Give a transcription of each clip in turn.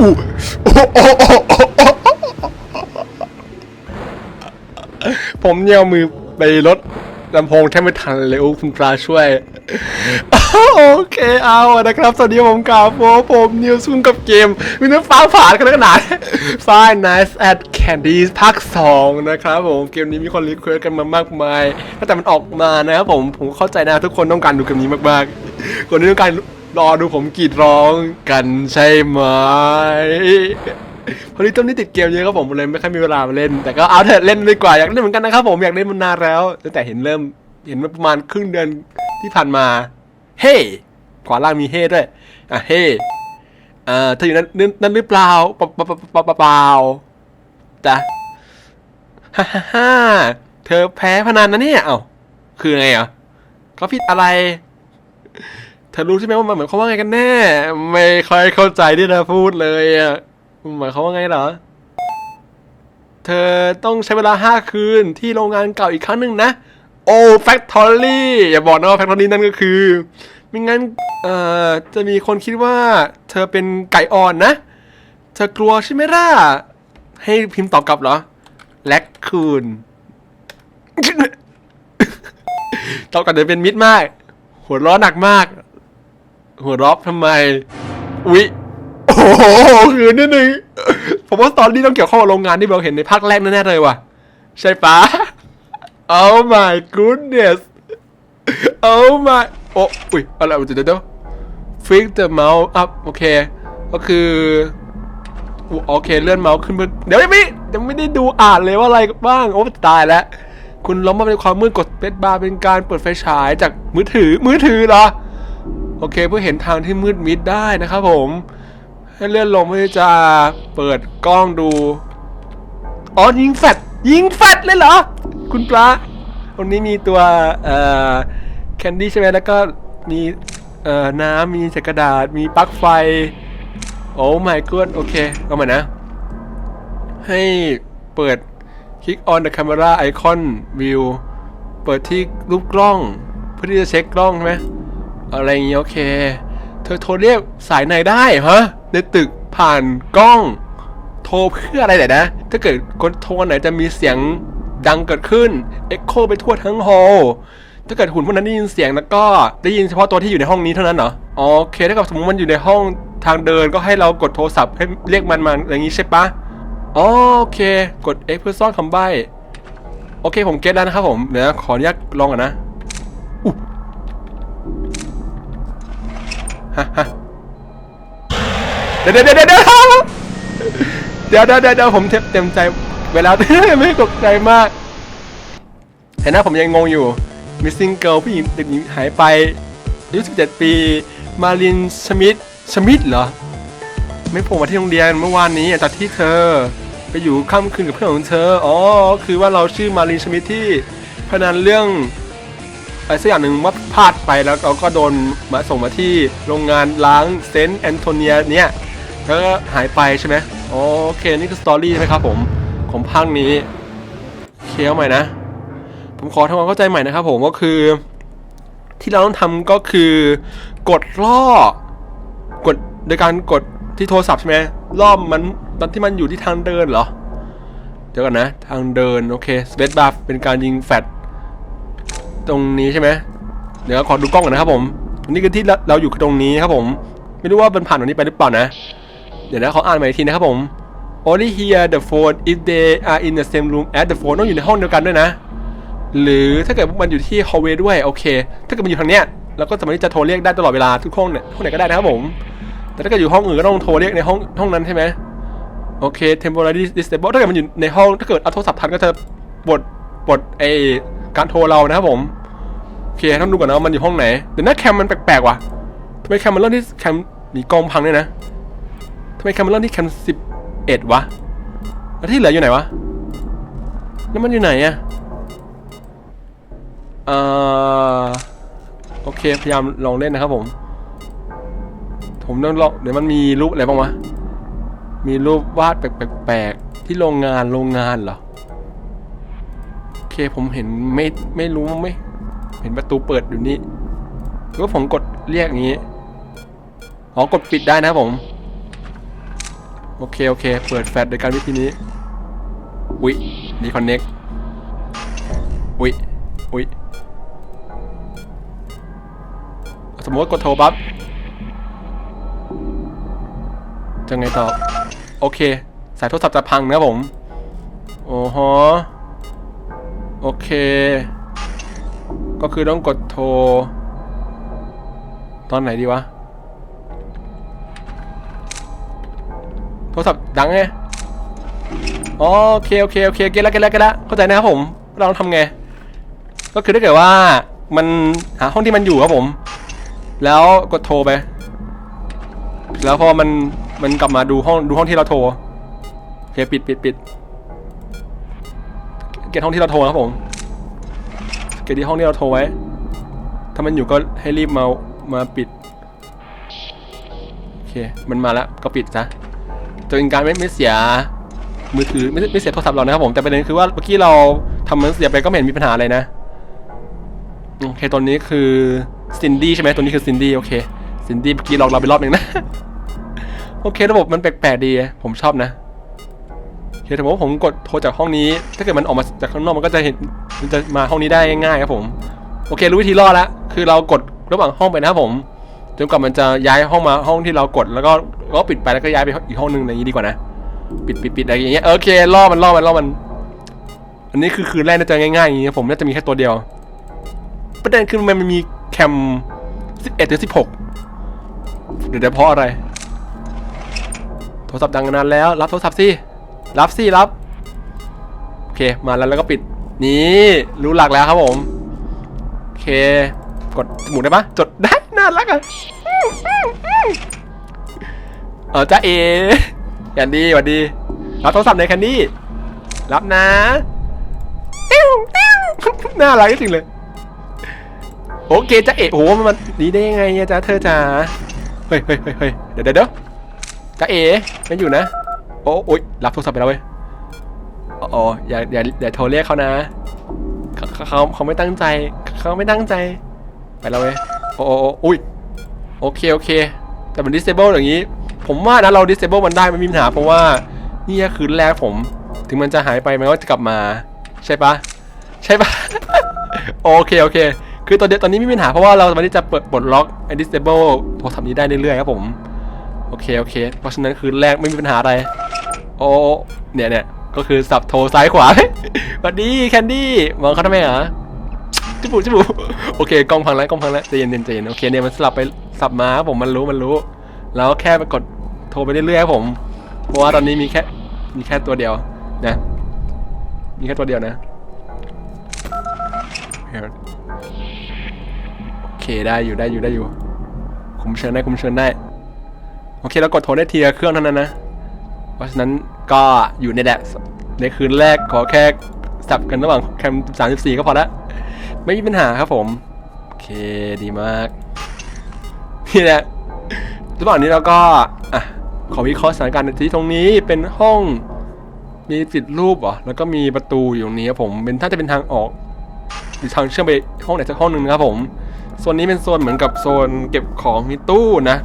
อู้ผมเนี่ยเอามือไปลดลำโพงแทบไม่ทันเลยโอ้คุณปลาช่วย โอเคเอานะครับ สวัสดีผมกาโฟผมนิวซุนกับเกมมีเนื้อฟ้าผ่านกันขนาด Five Nights at Candy's ภาค2นะครับผมเกมนี้มีคนรีเควสกันมามากมายตั้งแต่มันออกมานะครับผมผมเข้าใจนะทุกคนต้องการดูเกมนี้มากๆ คนที่ต้องการ รอดูผมกรีดร้องกันใช่ไหมพอดีต้นนี้ติดเกมเยอะครับผมเลยไม่ค่อยมีเวลามาเล่น แต่ก็เอาเถอะเล่นดีกว่าอยากเล่นเหมือนกันนะครับผมอยากเล่นมานานแล้วตั้งแต่เห็นเริ่มเห็นมาประมาณครึ่งเดือนที่ผ่านมา เฮ้ขวาล่างมีเฮ้ด้วยอะเฮ้เอ่อเธออยู่นั้นนั่นนนหรือเปล่าเปล่าเปล่าเปล่าจ้ะฮ่าฮ่าฮ่าเธอแพ้พนันนะเนี่ยเอ้าคือไงอะเขาผิดอะไร เธอรู้ใช่ไหมว่ามันหมายความว่าไงกันแน่ ไม่ค่อยเข้าใจที่เธอพูดเลยอะหมายความว่าไงเหรอ เธอต้องใช้เวลาห้าคืนที่โรงงานเก่าอีกครั้งหนึ่งนะ โอ้แฟคทอรี่อย่าบอกนะว่าแฟคทอรี่นั่นก็คือไม่งั้นเอ่อจะมีคนคิดว่า เธอเป็นไก่อ่อนนะ เธอกลัวใช่ไหมล่ะ ให้พิมพ์ตอบกลับเหรอ แลคคูนตอบกลับเดี๋ยวเป็นมิดมาก หัวร้อนหนักมาก หัวเรอบทำไม อุ๊ยโอ้โหคือนิดนึงผมว่าตอนนี้ต้องเกี่ยวข้องกับโรงงานที่เราเห็นในภาคแรกแน่ๆเลยว่ะ ใช่ปะ Oh my goodness Oh my โอ้อุ้ยอะไรเดี๋ยวเดี๋ยว Fix the mouse up โอเค ก็คือโอเคเลื่อนเมาส์ขึ้นเพื่อเดี๋ยวยังไม่ยังไม่ได้ดูอ่านเลยว่าอะไรบ้าง โอ้ตายแล้ว คุณล้มมาในความมืดกดสเปซบาร์เป็นการเปิดไฟฉายจากมือถือมือถือเหรอ โอเคเพื่อเห็นทางที่มืดมิดได้นะครับผมให้เลื่อนลงเพื่อจะเปิดกล้องดูอ๋อยิงแฟดยิงแฟดเลยเหรอ คุณปลาตรงนี้มีตัวเอ่อแคนดี้ใช่ไหมแล้วก็มีเอ่อน้ำมีเศษกระดาษมีปลั๊กไฟ โอ้ my god โอเคเอามานะ ให้เปิด Click on the camera icon view เปิดที่รูปกล้อง เพื่อที่จะเช็คกล้องใช่ไหม อะไรเงี้ยโอเค เธอโทรเรียกสายไหนได้ฮะในตึกผ่านกล้อง โทรเพื่ออะไรแต่นะ ถ้าเกิดคนโทรไหนจะมีเสียงดังเกิดขึ้นเอ็กโคไปทั่วทั้งฮอลถ้าเกิดหุ่นพวกนั้นได้ยินเสียงแล้วก็ได้ยินเฉพาะตัวที่อยู่ในห้องนี้เท่านั้นเหรอโอเคถ้าเกิดสมมติมันอยู่ในห้องทางเดินก็ให้เรากดโทรศัพท์ให้เรียกมันมาอย่างนี้ใช่ปะอ๋อโอเค กด X เพื่อซ่อนคำใบ้ โอเคผมเก็ตแล้วนะครับผม เดี๋ยวขออนุญาตลองก่อนนะ เดี๋ยวเดี๋ยวเดี๋ยวเดี๋ยวเดี๋ยวเดี๋ยวผมเต็มใจเวลาไม่ตกใจมากเห็นหน้าผมยังงงอยู่ missing girl ผู้หญิงติดหญิงหายไปอายุ17 ปี มารินชมิดชมิดเหรอ ไม่ผมมาที่โรงเรียนเมื่อวานนี้จากที่เธอ ไปอยู่ค่ำคืนกับเพื่อนของเธอ อ๋อ คือว่าเราชื่อมารินชมิดที่พนันเรื่อง อะไรสักอย่างหนึ่งว่าพลาดไปแล้วเราก็โดนมาส่งมาที่โรงงานล้างเซนต์แอนโทเนียเนี่ยแล้วก็หายไปใช่ไหมโอเคนี่คือสตอรี่ใช่ไหมครับผมของภาคนี้เคลียร์ใหม่นะ ผมขอทำความเข้าใจใหม่นะครับผมก็คือ ที่เราต้องทำก็คือกดล่อกดโดยการกดที่โทรศัพท์ใช่ไหมล่อมันตอนที่มันอยู่ที่ทางเดินเหรอ เดี๋ยวก่อนนะ ทางเดิน โอเคสเปซบาร์เป็นการยิงแฟลช ตรงนี้ใช่ไหมเดี๋ยวขอดูกล้องก่อนนะครับผมนี่คือที่เราอยู่ตรงนี้ครับผม ไม่รู้ว่ามันผ่านตรงนี้ไปหรือเปล่านะ เดี๋ยวนะขออ่านใหม่อีกทีนะครับผม only hear the phone if they are in the same room as the phone ต้องอยู่ในห้องเดียวกันด้วยนะ หรือถ้าเกิดมันอยู่ที่ hallway ด้วยโอเค ถ้าเกิดมันอยู่ทางเนี้ยเราก็สามารถที่จะโทรเรียกได้ตลอดเวลาทุกห้องเนี่ยห้องไหนก็ได้นะครับผม แต่ถ้าเกิดอยู่ห้องอื่นก็ต้องโทรเรียกในห้องห้องนั้นใช่ไหมโอเค temporary disable ถ้าเกิดมันอยู่ในห้องถ้าเกิดเอาโทรศัพท์ทันก็จะปลดปลดไอการโทรเรานะครับผม เคต้องดูก่อนนะว่ามันอยู่ห้องไหนเดี๋ยวหน้าแคมมันแปลกๆว่ะทำไมแคมมันเริ่มที่แคมมีกองพังเนี่ยนะทำไมแคมมันเริ่มที่แคมสิบเอ็ดวะแล้วที่เหลืออยู่ไหนวะแล้วมันอยู่ไหนอะเอ่อโอเคพยายามลองเล่นนะครับผม ผมต้องลองเดี๋ยวมันมีรูปอะไรบ้างวะมีรูปวาดแปลกๆที่โรงงานโรงงานเหรอโอเคผมเห็นไม่ไม่รู้ไม่ เห็นประตูเปิดอยู่นี่หรือว่าผมกดเรียกอย่างนี้อ๋อกดปิดได้นะผม โอเค โอเค เปิดแฟลชโดยการวิธีนี้ อุ๊ยดีคอนเน็กอุ๊ยอุ๊ยสมมติกดโทรปั๊บจะไงต่อ โอเค สายโทรศัพท์จะพังนะผม โอ้โห โอเค ก็คือต้องกดโทร ตอนไหนดีวะ โทรศัพท์ดังไงอ๋อโอเคโอเคโอเคเก็ตแล้วเก็ตแล้วเก็ตแล้วเข้าใจนะครับผมเราต้องทำไง ก็คือถ้าเกิดว่ามันหาห้องที่มันอยู่ครับผม แล้วกดโทรไป แล้วพอมันมันกลับมาดูห้องดูห้องที่เราโทรโอเคปิดปิดปิดเก็ตห้องที่เราโทรครับผม กตที่ห้องที่เราโทรไว้ ถ้ามันอยู่ก็ให้รีบมา มาปิด โอเค มันมาแล้วก็ปิดซะจะเป็นการไม่ไม่เสียมือถือไม่ไม่เสียโทรศัพท์เรานะครับผมแต่ประเด็นคือว่าเมื่อกี้เราทำมันเสียไปก็ไม่เห็นมีปัญหาอะไรนะโอเคตัวนี้คือซินดี้ใช่ไหมตัวนี้คือซินดี้โอเคซินดี้เมื่อกี้ลองเราไปรอบหนึ่งนะ โอเค ระบบมันแปลกๆดี ผมชอบนะ เคถือว่าผมกดโทรจากห้องนี้ ถ้าเกิดมันออกมาจากข้างนอกมันก็จะเห็นมันจะมาห้องนี้ได้ง่ายๆครับผม โอเค รู้วิธีรอดแล้ว คือเรากดระหว่างห้องไปนะครับผมจนกว่ามันจะย้ายห้องมาห้องที่เรากด แล้วก็ก็ปิดไปแล้วก็ย้ายไปอีกห้องหนึ่งอย่างนี้ดีกว่านะ ปิดปิดปิดอะไรอย่างเงี้ยโอเคล่อมันล่อมันล่อมัน อันนี้คือคืนแรกน่าจะง่ายๆอย่างเงี้ยผมน่าจะมีแค่ตัวเดียวประเด็นคือมันมีแคม11ถึง16เดี๋ยวเดี๋ยวเพราะอะไร โทรศัพท์ดังนานแล้ว รับโทรศัพท์สิ รับสิรับ โอเค มาแล้วแล้วก็ปิด นี่ รู้หลักแล้วครับผม โอเค กดหมุนได้ปะจดได้ น่ารักอะเออจ้าเอแคนดี้สวัสดี รับโทรศัพท์ในแคนดี้ รับนะติ้วติ้วน่ารักจริงเลย โอเคจ้าเอโอ้โหมันดีได้ยังไงอะจ้าเธอจ๋าเฮ้ยเฮ้ยเฮ้ยเฮ้ยเดี๋ยวเดี๋ยวเจ้าเอไม่อยู่นะ อ้โอ๊ยรับโทรศัพท์ไปแล้วเว้ยอ๋ออย่าอย่าอย่าโทรเรียกเขานะเขาเขาเขาไม่ตั้งใจเขาไม่ตั้งใจ ไปแล้วเว้ยโอ้โอ้อุ้ยโอเคโอเค แต่มัน disable อย่างนี้ ผมว่านะเรา disable มันได้ไม่มีปัญหาเพราะว่านี่คือแรกผม ถึงมันจะหายไปมันก็จะกลับมา ใช่ปะใช่ปะโอเคโอเค คือตอนเดียวตอนนี้ไม่มีปัญหาเพราะว่าเราสามารถที่จะเปิดปลดล็อก disable โทรศัพท์นี้ได้เรื่อยๆครับผม โอเคโอเค เพราะฉะนั้นคืนแรกไม่มีปัญหาอะไร โอ้เนี่ยเนี่ยก็คือสับโทรซ้ายขวาสวัสดีแคนดี้มองเขาทำไมอะจิบุจิบุโอเคกล้องพังแล้วกล้องพังแล้วใจเย็นใจเย็นโอเคเนี่ยมันสลับไปสับมาผมมันรู้มันรู้ แล้วแค่ไปกดโทรไปเรื่อยๆผมเพราะว่าตอนนี้มีแค่มีแค่ตัวเดียวนะ มีแค่ตัวเดียวนะโอเคได้อยู่ได้อยู่ได้อยู่คุมเชิญได้คุมเชิญได้ โอเคแล้วกดโทรได้ทีละเครื่องเท่านั้นนะ เพราะฉะนั้นก็อยู่ในแดดในคืนแรกขอแค่สับกันระหว่างแคมป์สามสิบสี่ก็พอละไม่มีปัญหาครับผม โอเคดีมาก นี่แหละระหว่างนี้เราก็อะขอวิเคราะห์สถานการณ์ที่ตรงนี้เป็นห้องมีติดรูปเหรอแล้วก็มีประตูอยู่ตรงนี้ครับผมเป็นถ้าจะเป็นทางออกหรือทางเชื่อมไปห้องไหนสักห้องหนึ่งนะครับผมโซนนี้เป็นโซนเหมือนกับโซนเก็บของมีตู้นะ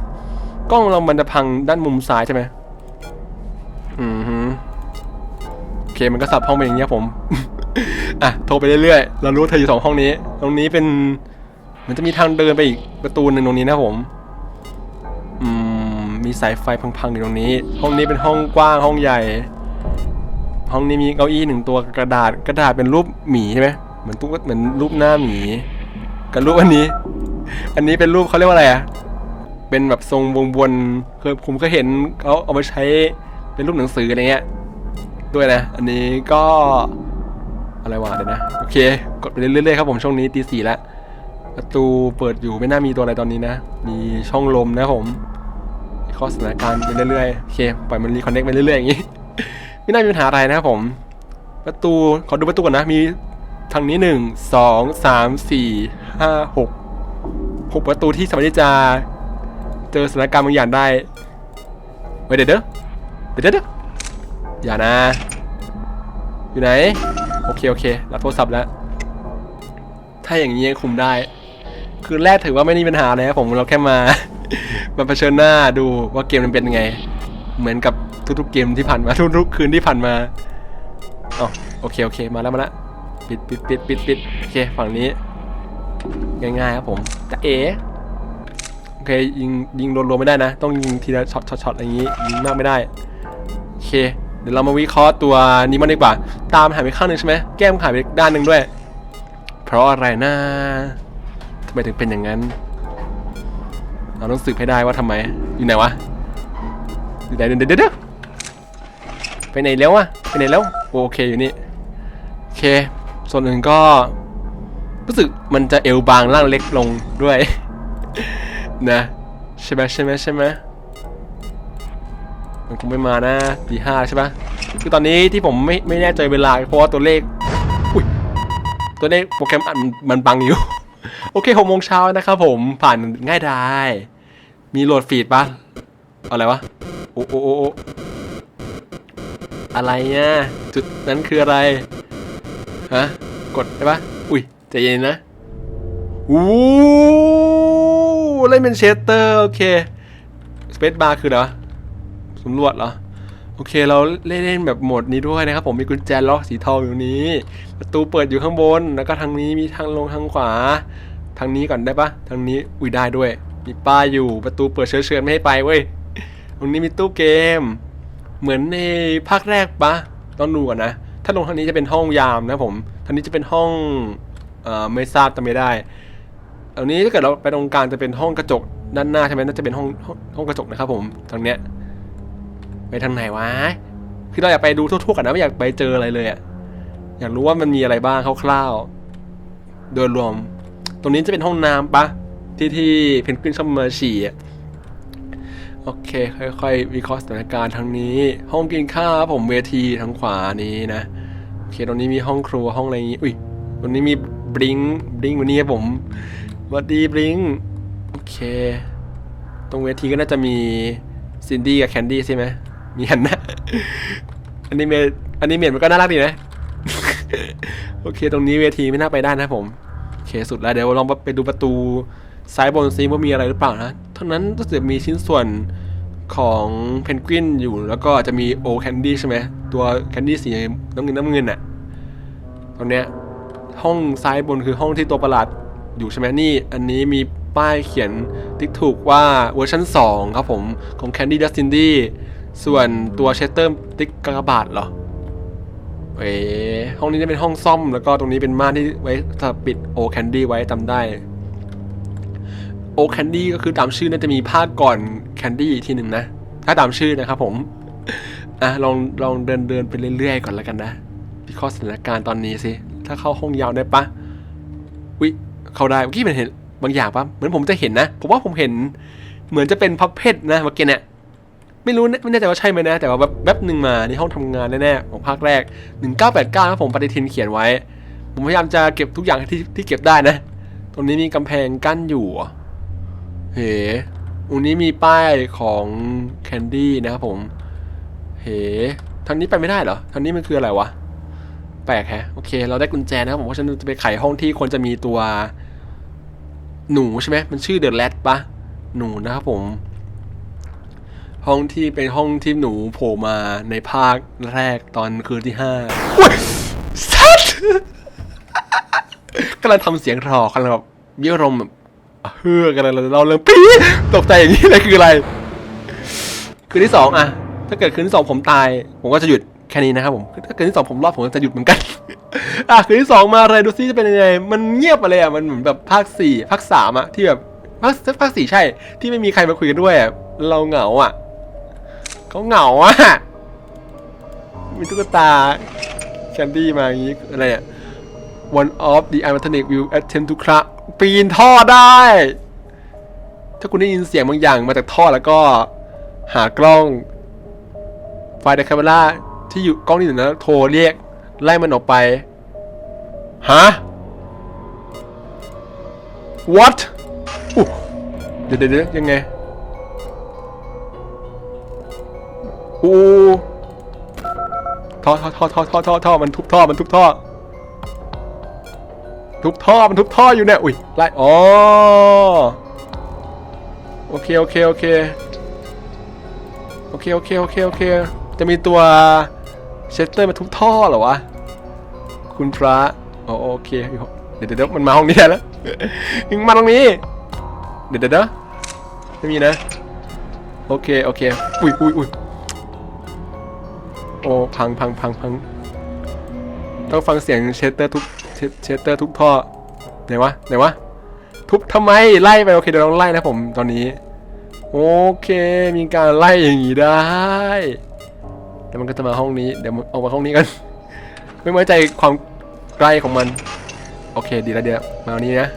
กล้องเรามันจะพังด้านมุมซ้ายใช่ไหม อืมฮึโอเคมันก็สับห้องไปอย่างเงี้ยผม อะโทรไปเรื่อยๆ เรารู้เธออยู่สองห้องนี้ ตรงนี้เป็น มันจะมีทางเดินไปอีกประตูหนึ่งตรงนี้นะผม อืม มีสายไฟพังๆอยู่ตรงนี้ ห้องนี้เป็นห้องกว้างห้องใหญ่ ห้องนี้มีเก้าอี้หนึ่งตัวกระดาษ กระดาษเป็นรูปหมีใช่ไหมเหมือนตุ๊กเหมือนรูปหน้าหมีกับรูปอันนี้ อันนี้เป็นรูปเขาเรียกว่าอะไรอะเป็นแบบทรงวงวนเคยผมก็เห็นเขาเอามาใช้ เป็นรูปหนังสืออะไรเงี้ยด้วยนะ อันนี้ก็อะไรวะเดี๋ยวนะ โอเค กดไปเรื่อยๆครับผมช่วงนี้ตีสี่แล้วประตูเปิดอยู่ไม่น่ามีตัวอะไรตอนนี้นะ มีช่องลมนะผมข้อสถานการณ์ไปเรื่อยๆโอเคปล่อยมันรีคอนเนคไปเรื่อยๆอย่างนี้ ไม่น่ามีปัญหาอะไรนะครับผม ประตูขอดูประตูก่อนนะมีทางนี้หนึ่งสองสามสี่ห้าหกหกประตูที่สามารถที่จะเจอสถานการณ์บางอย่างได้เว้เดี๋ยวเด้อ เดี๋ยวเด้ออย่านะ อยู่ไหน โอเค โอเค รับโทรศัพท์แล้ว ถ้าอย่างนี้ยังคุมได้ คือแรกถือว่าไม่มีปัญหาเลยครับผมเราแค่มา มาเผชิญหน้าดูว่าเกมมันเป็นไง เหมือนกับทุกๆเกมที่ผ่านมาทุกๆคืนที่ผ่านมาอ๋อโอเค โอเค มาแล้วมาแล้วปิดปิดปิดปิดปิดโอเค ฝั่งนี้ ง่ายๆครับผมจะเอโอเคยิงยิงรวมๆไม่ได้นะ ต้องยิงทีละช็อตช็อตช็อตอะไรอย่างงี้ ยิงมากไม่ได้ เคเดี๋ยวเรามาวิเคราะห์ตัวนี้มันดีกว่า ตามหายไปข้างหนึ่งใช่ไหมแก้มหายไปด้านหนึ่งด้วย เพราะอะไรนะทำไมถึงเป็นอย่างนั้น เราต้องสืบให้ได้ว่าทำไม อยู่ไหนวะ อยู่ไหนเดี๋ยวเดี๋ยวเดี๋ยวไปไหนแล้ววะไปไหนแล้ว โอเคอยู่นี่ โอเค ส่วนอื่นก็ รู้สึกมันจะเอวบางล่างเล็กลงด้วย นะ ใช่ไหมใช่ไหมใช่ไหม มันคงไม่มานะตีห้าใช่ปะคือตอนนี้ที่ผมไม่ไม่แน่ใจเวลาเพราะว่าตัวเลขอุ้ยตัวเลขโปรแกรมอัดมันมันบังอยู่ โอเคหกโมงเช้านะครับผมผ่านง่ายได้ มีโหลดฟีดปะอะไรวะโอ้โอ้โอ้โอ้อะไรเนี่ยจุดนั้นคืออะไรฮะกดได้ปะอุ้ยใจเย็นนะอู้เล่นเป็นเชสเตอร์โอเคสเปซบาร์คือเหรอ สำรวจเหรอ โอเคเราเล่นแบบโหมดนี้ด้วยนะครับผมมีกุญแจล็อกสีทองอยู่นี้ ประตูเปิดอยู่ข้างบน แล้วก็ทางนี้มีทางลงทางขวา ทางนี้ก่อนได้ปะทางนี้อุ้ยได้ด้วย มีป้ายอยู่ประตูเปิดเชิญๆไม่ให้ไปเว้ยตรงนี้มีตู้เกม เหมือนในภาคแรกปะต้องดูก่อนนะ ถ้าลงทางนี้จะเป็นห้องยามนะผมทางนี้จะเป็นห้องเอ่อไม่ทราบจำไม่ได้อันนี้ถ้าเกิดเราไปตรงกลางจะเป็นห้องกระจกด้านหน้าใช่ไหมน่าจะเป็นห้องห้องกระจกนะครับผมทางเนี้ย ไปทางไหนวะ คือเราอยากไปดูทั่วๆกันนะไม่อยากไปเจออะไรเลยอะอยากรู้ว่ามันมีอะไรบ้างคร่าวๆ โดยรวม ตรงนี้จะเป็นห้องน้ำปะที่ที่เพนกวินชอบมาฉี่อะโอเค ค่อยๆวิเคราะห์สถานการณ์ทางนี้ ห้องกินข้าวผมเวทีทางขวานี้นะโอเคตรงนี้มีห้องครัวห้องอะไรอย่างงี้อุ้ยตรงนี้มีบลิงบลิงวันนี้ผมสวัสดีบลิงโอเค ตรงเวทีก็น่าจะมีซินดี้กับแคนดี้ใช่ไหม มีหันหน้าอันนี้เมอันนี้เมมันก็น่ารักดีนะ โอเค ตรงนี้เวทีไม่น่าไปได้นะผม โอเค สุดแล้วเดี๋ยวลองไปดูประตูซ้ายบนซิว่ามีอะไรหรือเปล่านะเท่านั้นรู้สึกมีชิ้นส่วนของเพนกวินอยู่แล้วก็จะมีโอแคนดี้ใช่ไหมตัวแคนดี้สีน้ำเงินน้ำเงินอะตรงเนี้ยห้องซ้ายบนคือห้องที่ตัวประหลาดอยู่ใช่ไหมนี่ อันนี้มีป้ายเขียนติ๊กถูกว่าเวอร์ชัน2 ครับผม ของ Candy Dust Cindy ส่วนตัวเชสเตอร์ติ๊กกากบาทเหรอเอ๋ห้องนี้จะเป็นห้องซ่อม แล้วก็ตรงนี้เป็นม่านที่ไว้สำหรับปิดโอแคนดี้ไว้จำได้ โอแคนดี้ก็คือตามชื่อน่าจะมีภาคก่อนแคนดี้อีกทีหนึ่งนะ ถ้าตามชื่อนะครับผมอะลองลองเดินเดินไปเรื่อยๆก่อนแล้วกันนะพิเคราะห์สถานการณ์ตอนนี้สิ ถ้าเข้าห้องยาวได้ปะวิเข้าได้เมื่อกี้มันเห็นบางอย่างปะเหมือนผมจะเห็นนะ ผมว่าผมเห็น เหมือนจะเป็นพับเพชรนะเมื่อกี้เนี่ย ไม่รู้ไม่แน่ใจว่าใช่ไหมนะ แต่ว่าแบบแป๊บหนึ่งมาในห้องทำงานแน่ๆของภาคแรก 1989ครับผมปฏิทินเขียนไว้ ผมพยายามจะเก็บทุกอย่างที่ที่เก็บได้นะ ตรงนี้มีกำแพงกั้นอยู่เหรอเฮ้ตรงนี้มีป้ายของแคนดี้นะครับผมเฮ้ทางนี้ไปไม่ได้เหรอทางนี้มันคืออะไรวะแปลกแฮะโอเค เราได้กุญแจนะครับผมเพราะฉันจะไปไขห้องที่ควรจะมีตัว หนูใช่ไหมมันชื่อเดอะแรดปะหนูนะครับผม ห้องที่เป็นห้องที่หนูโผล่มาในภาคแรกตอนคืนที่ห้าอุ้ยสัตว์กำลังทำเสียงรอกำลังแบบมีอารมณ์แบบเฮือกันเลยเราเริ่มปี๊ดตกใจอย่างนี้เลยคืออะไร คืนที่สองอะถ้าเกิดคืนที่สองผมตาย ผมก็จะหยุดแค่นี้นะครับผม ถ้าคืนที่สองผมรอดผมก็จะหยุดเหมือนกัน อะคืนที่สองมาอะไรดูซิจะเป็นยังไง มันเงียบไปเลยอะมันเหมือนแบบภาคสี่ภาคสามอะที่แบบภาคภาคสี่ใช่ ที่ไม่มีใครมาคุยกันด้วยอะเราเหงาอะ เขาเหงาอะมีตุ๊กตาแคนดี้มาอย่างนี้อะไรอะ one of the animatronic will attempt to climb ปีนท่อได้ ถ้าคุณได้ยินเสียงบางอย่างมาจากท่อแล้วก็หากล้องไฟล์ในคาเมราที่อยู่กล้องที่อยู่นั้นโทรเรียก ไล่มันออกไปฮะ what เดี๋ยวเดี๋ยวเดี๋ยวยังไง อู้ท่อท่อท่อท่อท่อท่อท่อมันทุบท่อมันทุบท่อ ทุบท่อมันทุบท่ออยู่เนี่ยอุ้ยไล่อ๋อโอเคโอเคโอเคโอเคโอเคโอเคโอเค จะมีตัวเชสเตอร์มาทุบท่อเหรอวะคุณพระอ๋อโอเคเดี๋ยวเดี๋ยวมันมาห้องนี้แล้วยิงมาตรงนี้เดี๋ยวเดี๋ยวเดี๋ยวไม่มีนะ โอเค โอเค อุ้ยอุ้ยอุ้ย โอ้พังพังพังพังต้องฟังเสียงเชสเตอร์ทุบเชสเตอร์ทุบท่อไหนวะไหนวะทุบทำไมไล่ไปโอเคเดี๋ยวลองไล่นะผมตอนนี้ โอเค มีการไล่อย่างนี้ได้แล้วมันก็จะมาห้องนี้เดี๋ยวออกมาห้องนี้กันไม่ไว้ใจความใกล้ของมันโอเคดีแล้วเดี๋ยวมาเอานี้นะ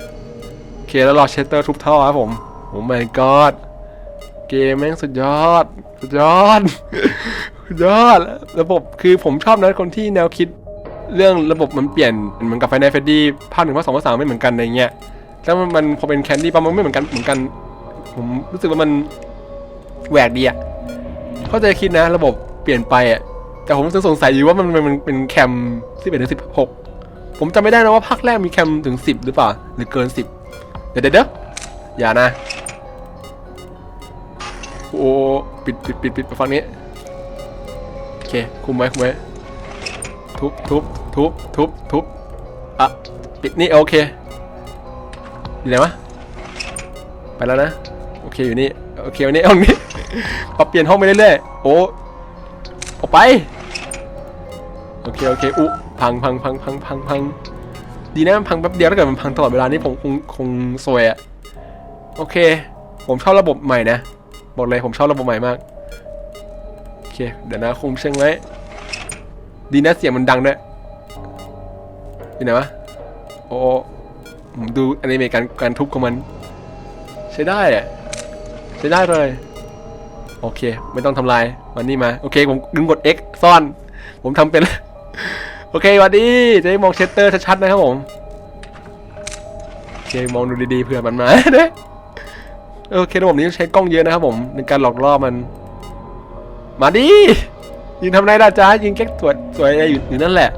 โอเคแล้วรอเชสเตอร์ทุบท่อครับผมโอ้ my god เกมแม่งสุดยอด สุดยอด ยอดระบบคือผมชอบนะคนที่แนวคิดเรื่องระบบมันเปลี่ยนเหมือนกับไฟในเฟดดี้ภาคหนึ่งภาคสองภาคสามไม่เหมือนกันอะไรเงี้ยแล้วมันพอเป็นแคนดี้ปั๊มมันไม่เหมือนกันเหมือนกัน ผมรู้สึกว่ามันแหวกดีอะเข้าใจคิดนะ ระบบเปลี่ยนไปอะแต่ผมยังสงสัยอยู่ว่ามันมันเป็นแคมสิบเอ็ดถึงสิบหกผมจำไม่ได้นะว่าภาคแรกมีแคมถึงสิบหรือเปล่า หรือเกินสิบเดี๋ยวเดี๋ยวอย่านะ โอ้ปิดปิดปิดปิดไปฝั่งนี้ เค คุมไว้คุมไว้ทุบทุบทุบทุบทุบอะปิดนี่โอเคอยู่ไหนวะไปแล้วนะโอเคอยู่นี่โอเควันนี้ห้องนี้ปรับเปลี่ยนห้องไปเรื่อยๆโอ้ออกไปโอเคโอเคอุพังพังพังพังพังพังดีนะมันพังแป๊บเดียวถ้าเกิดมันพังตลอดเวลานี่ผมคงคงซวยอะโอเค ผมชอบระบบใหม่นะบอกเลยผมชอบระบบใหม่มาก เคเดี๋ยวนะคุมเชิงไว้ดีนะเสียงมันดังด้วยอยู่ไหนวะโอ้ผมดูอนิเมะการการทุบของมัน ใช้ได้อะใช้ได้เลย โอเค ไม่ต้องทำลายวันนี้มา โอเค ผมดึงกด X ซ่อน ผมทำเป็น โอเคสวัสดีจะได้มองเชสเตอร์ชัดๆนะครับผมโอเคมองดูดีๆเผื่อมันมาเด้โอเคระบบนี้ต้องใช้กล้องเยอะนะครับผมในการหลอกล่อมัน มาดิยิงทำไรล่ะจ๊ะยิงแก๊กสวยสวยอะไรอยู่อยู่นั่นแหละ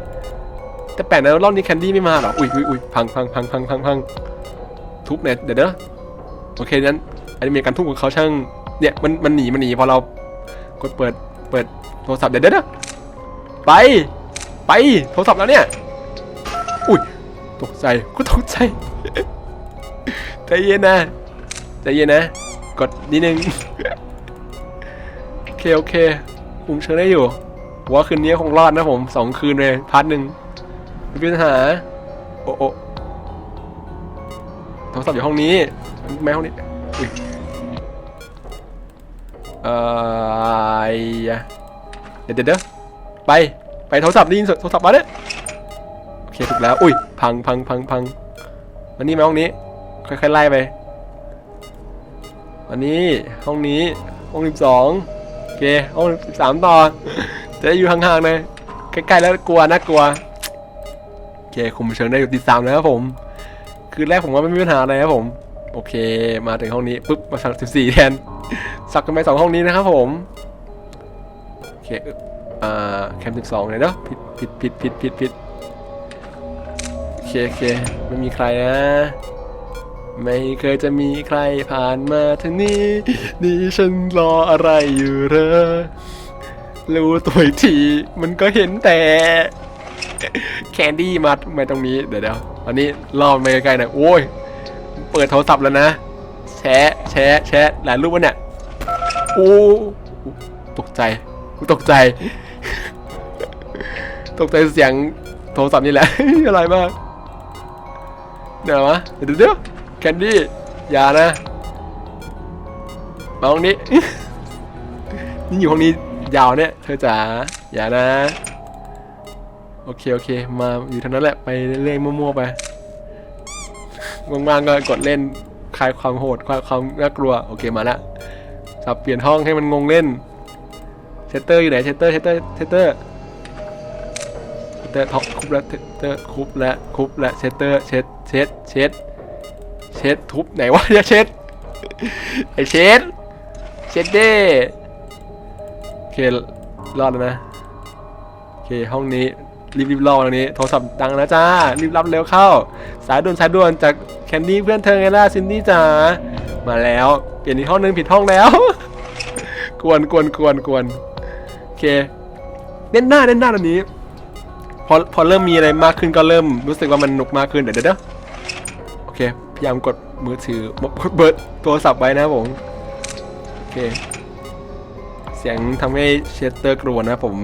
แต่แปลกนะรอบนี้แคนดี้ไม่มาหรออุ้ยอุ้ยอุ้ยพังพังพังพังพังพังทุบเนี่ยเดี๋ยวเด้อโอเคนั้นอันนี้มีการทุบของเขาช่างเนี่ยมันมันหนีมันหนีพอเรากดเปิดเปิดโทรศัพท์เดี๋ยวเดี๋ยวเดี๋ยวไป ไปโทรศัพท์แล้วเนี่ยอุ้ยตกใจก็ตกใจใจเย็นนะใจเย็นนะ กดนิดนึง เคโอเคคุมเชิงได้อยู่ผมว่าคืนนี้คงรอดนะผมสองคืนเลยพาร์ทหนึ่งมีปัญหา โอ้โอโทรศัพท์อยู่ห้องนี้แม่ห้องนี้อุ๊ยเอ่อเดี๋ยวเดี๋ยวเดี๋ยวไป ไปโทรศัพท์ได้ยินโทรศัพท์มาเนี่ยโอเคถูกแล้ว อุ้ย พังพังพังพังวันนี้มาห้องนี้ ค่อยๆไล่ไปวันนี้ห้องนี้ห้องสิบสอง เคห้องสิบสามต่อจะอยู่ห่างๆเลยใกล้ๆแล้วกลัวน่ากลัวโอเคคุมเชิงได้อยู่ที่สามแล้วครับผม คืนแรกผมว่าไม่มีปัญหาอะไรครับผม โอเค มาถึงห้องนี้ปุ๊บมาสั่งสิบสี่แทน สักกันไปสองห้องนี้นะครับผมโอเคอ่าแคมป์สิบสองเลยเนาะผิดผิดผิดผิดผิดผิดโอเคโอเคไม่มีใครนะ ไม่เคยจะมีใครผ่านมาทางนี้ นี่ฉันรออะไรอยู่เหรอรู้ตัวอีกทีมันก็เห็นแต่ แคนดี้มามาตรงนี้เดี๋ยวเดี๋ยวอันนี้ล่อมาใกล้ๆหน่อยโอ้ย เปิดโทรศัพท์แล้วนะ แชะแชะแชะหลายรูปวะเนี่ยโอ้ตกใจกูตกใจ ตกใจเสียงโทรศัพท์นี่แหละอะไรมากเดี๋ยววะเดี๋ยวเดี๋ยว แคนดี้อย่านะ มาห้องนี้ นี่อยู่ห้องนี้ยาวเนี่ย เธอจ๋าอย่านะ โอเคโอเค มาอยู่เท่านั้นแหละ ไปเรื่อยๆมั่วๆไปว่างๆก็กดเล่นคลายความโหดคลายความน่ากลัว โอเคมาละสับเปลี่ยนห้องให้มันงงเล่นเชสเตอร์อยู่ไหนเชสเตอร์เชสเตอร์เชสเตอร์เชสเตอร์ท็อปคุบแล้วเชสเตอร์คุบแล้วคุบแล้วเชสเตอร์เชสเชสเชส เชสทุบไหนวะอย่าเชสไอเชสเชสเด้โอเครอดแล้วนะโอเคห้องนี้รีบรีบรอตรงนี้โทรศัพท์ดังนะจ้ารีบรับเร็วเข้า สายด่วนสายด่วนจากแคนดี้เพื่อนเธอไงล่ะซินดี้จ๋ามาแล้วเปลี่ยนอีกห้องนึงผิดห้องแล้ว กวนกวนกวนกวนโอเคเน้นหน้าเน้นหน้าตอนนี้พอพอเริ่มมีอะไรมากขึ้นก็เริ่มรู้สึกว่ามันหนุกมากขึ้นเดี๋ยวเดี๋ยวโอเค ยามกดมือถือกดเบิร์ดโทรศัพท์ไว้นะผม โอเค เสียงทำให้เชสเตอร์กลัวนะผม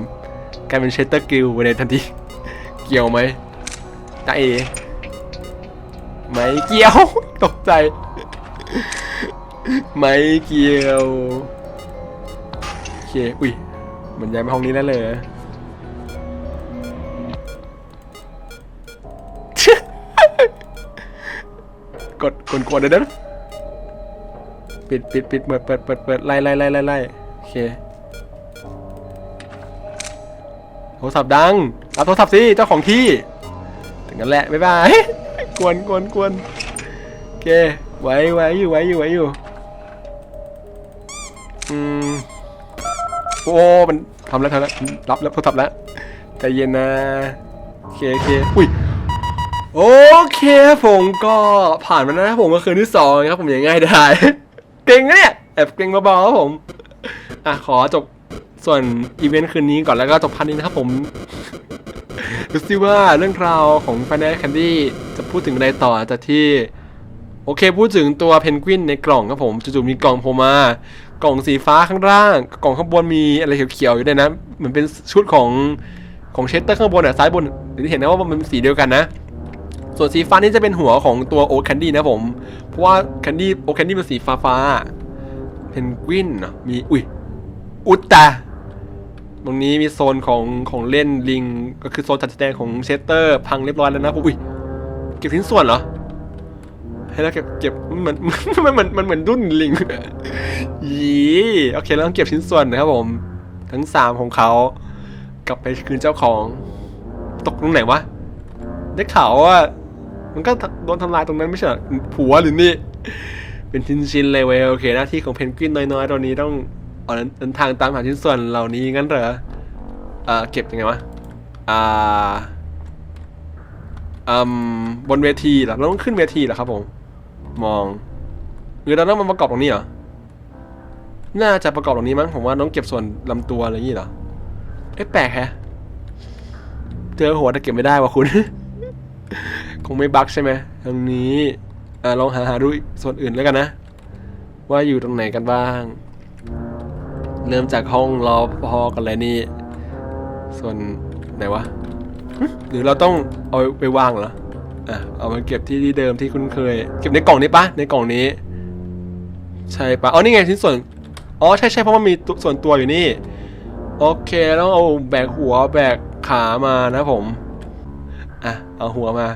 กลายเป็นเชสเตอร์กิลไปในทันที เกี่ยวไหมจ้าเอไม่เกี่ยว ตกใจ ไม่เกี่ยว โอเค อุ้ยเหมือนย้ายมาห้องนี้แล้วเลย กดกดกดเดี๋ยวนะปิดปิดปิดเปิดเปิดเปิดเปิดไล่ไล่ไล่ไล่ไล่โอเคโทรศัพท์ดังรับโทรศัพท์สิเจ้าของที่ ถึงกันแหละบ๊ายบายกวนกวนกวนโอเคไว้ไว้อยู่ไว้อยู่ไว้อยู่อืมโอ้มันทำแล้วทำแล้วรับแล้วโทรศัพท์แล้วใจเย็นนะโอเคโอเคอุ้ย โอเคผมก็ผ่านมาแล้วนะผมก็คืนที่สองครับผมอย่างง่ายได้เก่งนะเนี่ยแอบเก่งเบาๆครับผมอะขอจบส่วนอีเวนต์คืนนี้ก่อนแล้วก็จบพันนี้นะครับผมดูสิว่าเรื่องราวของฟ i น a แคนดี้จะพูดถึงอะไรต่อจากที่ โอเคพูดถึงตัวเพนกวินในกล่องครับผมจู่ๆมีกล่องโผล่มากล่องสีฟ้าข้างล่าง กล่องข้างบนมีอะไรเขียวๆอยู่ด้วยนะเหมือนเป็นชุดของของเชสเตอร์ข้างบนอะซ้ายบนเดี๋ยวเห็นนะว่ามันเป็นสีเดียวกันนะ ส่วนสีฟ้านี่จะเป็นหัวของตัวโอ๊ตแคนดี้นะผม เพราะว่าแคนดี้โอ๊ตแคนดี้เป็นสีฟ้าฟ้าเพนกวินมีอุ้ยอุตตาตรงนี้มีโซนของของเล่นลิง ก็คือโซนจัดแสดงของเชสเตอร์พังเรียบร้อยแล้วนะผมอุ้ยเก็บชิ้นส่วนเหรอให้เราเก็บเก็บมันมันมันมันเหมือนดุนลิงยีโอเคเราต้องเก็บชิ้นส่วนนะครับผม ทั้งสามของเขากลับไปคืนเจ้าของ ตกตรงไหนวะได้ข่าวว่า มันก็โดนทำลายตรงนั้นไม่ใช่หรอผัวหรือนี่ เป็นชิ้นๆเลยเว้ยโอเคหน้าที่ของเพนกวินน้อยๆตัวนี้ต้องออกเดินทางตามหาชิ้นส่วนเหล่านี้งั้นเหรอเออเก็บยังไงวะอ่าอืมบนเวทีเหรอเราต้องขึ้นเวทีเหรอครับผม มองหรือเราต้องมาประกอบตรงนี้เหรอน่าจะประกอบตรงนี้มั้งผมว่าต้องเก็บส่วนลำตัวอะไรอย่างนี้เหรอเอ๊ะแปลกแฮะเจอหัวแต่เก็บไม่ได้ว่ะคุณ คงไม่บั๊กใช่ไหมตรงนี้อ่าลองหาหาดูส่วนอื่นแล้วกันนะ ว่าอยู่ตรงไหนกันบ้าง เริ่มจากห้องรอพอกันเลยนี่ ส่วนไหนวะหรือเราต้องเอาไปวางเหรออะเอามาเก็บที่ที่เดิมที่คุ้นเคย เก็บในกล่องนี้ปะในกล่องนี้ ใช่ปะอ๋อนี่ไงชิ้นส่วนอ๋อใช่ใช่เพราะมันมีส่วนตัวอยู่นี่ โอเคต้องเอาแบกหัวแบกขามานะผมอะเอาหัวมา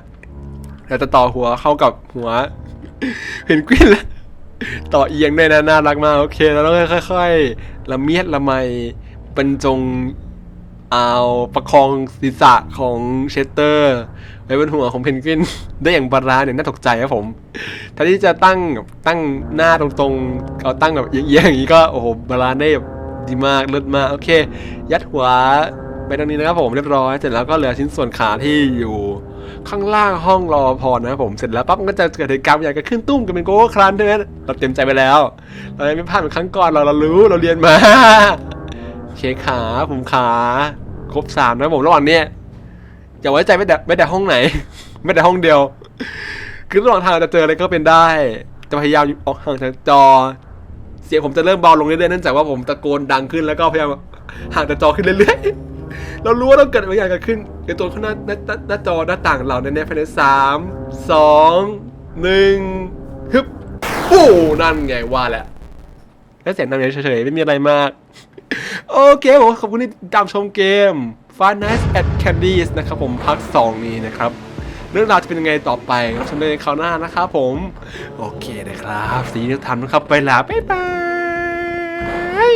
เราจะต่อหัวเข้ากับหัวเพนกวินแล้วต่อเอียงด้วยนะน่ารักมากโอเคเราต้องค่อยๆละเมียดละไมบรรจงเอาประคองศีรษะของเชสเตอร์ไว้บนหัวของเพนกวิน ได้อย่างบาลาเนี่ยน่าตกใจครับผมแทนที่จะตั้งตั้งหน้าตรงๆเอาตั้งแบบเอียงๆอย่างนี้ก็โอ้โหบาลานซ์ได้แบบดีมากเลิศมากโอเค ยัดหัวไปตรงนี้นะครับผมเรียบร้อยเสร็จแล้วก็เหลือชิ้นส่วนขาที่อยู่ ข้างล่างห้องรอพอนะครับผมเสร็จแล้วปั๊บมันก็จะเกิดเหตุการณ์อยากจะขึ้นตุ้มกันเป็นโก้ครันใช่ไหมเราเต็มใจไปแล้ว เราไม่พลาดเหมือนครั้งก่อนเราเรารู้เราเรียนมาเชคขาผมขาครบสามนะผมระหว่างเนี้ยอย่าไว้ใจไม่แต่ไม่แต่ห้องไหน ไม่แต่ห้องเดียว คือระหว่างทางจะเจออะไรก็เป็นได้ จะพยายามออกห่างจากจอ เสียงผมจะเริ่มเบาลงเรื่อยๆเนื่องจากว่าผมตะโกนดังขึ้นแล้วก็พยายามห่างจากจอขึ้นเรื่อยๆ เรารู้ว่าต้องเกิดอะไรอย่างเกิดขึ้นในตัวข้างหน้าหน้าหน้าหน้าจอหน้าต่างเราแน่ๆภายในสามสองหนึ่งฮึบโอ้นั่นไงว่าแหละแล้วเสียงดังเฉยๆไม่มีอะไรมาก โอเคผมขอบคุณที่ตามชมเกม Fun Nights at Candies นะครับผมพัก2นี้นะครับ เรื่องราวจะเป็นยังไงต่อไปครับชมในคราวหน้านะครับผม โอเคนะครับ สีนิทานนะครับ ไปล้วบ๊ายบาย